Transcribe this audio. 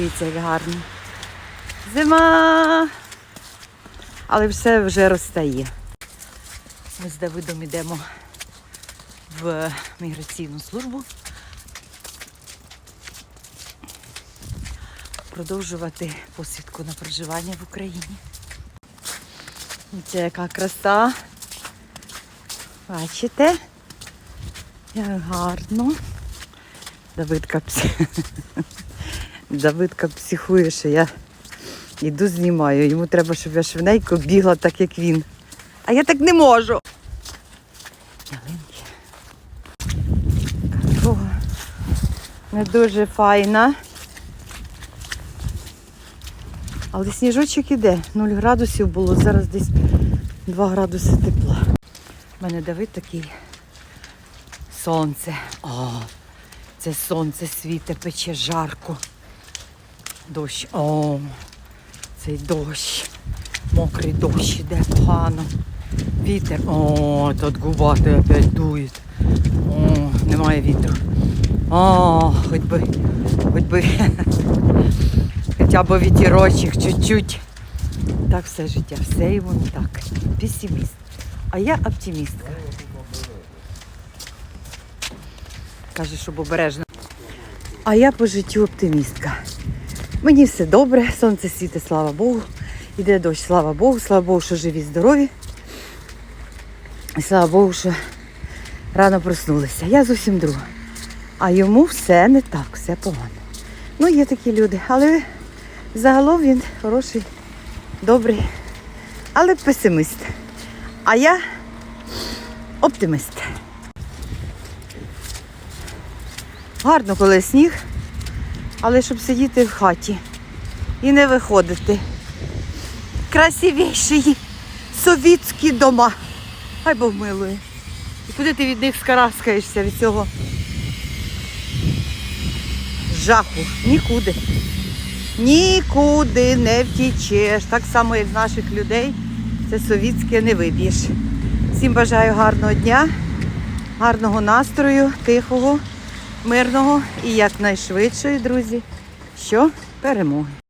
Дивіться, як гарно. Зима. Але все вже розтає. Ми з Давидом йдемо в міграційну службу. Продовжувати посвідку на проживання в Україні. Це яка краса. Бачите? Як гарно. Давидка, псі- Давидка психує, що я йду знімаю. Йому треба, щоб я швиденько бігла так, як він. А я так не можу. Ялинки. Не дуже файна. Але сніжочок іде. 0 градусів було, зараз десь 2 градуси тепла. У мене Давид такий сонце. О, це сонце світе, пече жарко. Дощ. О, цей дощ. Мокрий дощ іде погано. Вітер. О, тут губати опять дує. О, немає вітру. О, хоч би, хоч би хоча б вітірочок чуть-чуть. Так все життя, все і воно так. Песиміст. А я оптимістка. Каже, щоб обережно. А я по життю оптимістка. Мені все добре, сонце світить, слава Богу. Іде дощ, слава Богу, слава Богу, що живі, здорові. І слава Богу, що рано проснулися. Я зовсім друга. А йому все не так, все погано. Ну, є такі люди, але загалом він хороший, добрий, але песиміст. А я оптиміст. Гарно, коли сніг, але щоб сидіти в хаті і не виходити. Красивіші совітські дома. Хай Бог милує. І куди ти від них скараскаєшся від цього жаху? Нікуди. Нікуди не втічеш. Так само, як з наших людей, це совітське не виб'єш. Всім бажаю гарного дня, гарного настрою, тихого, мирного і якнайшвидшої, друзі, що перемоги.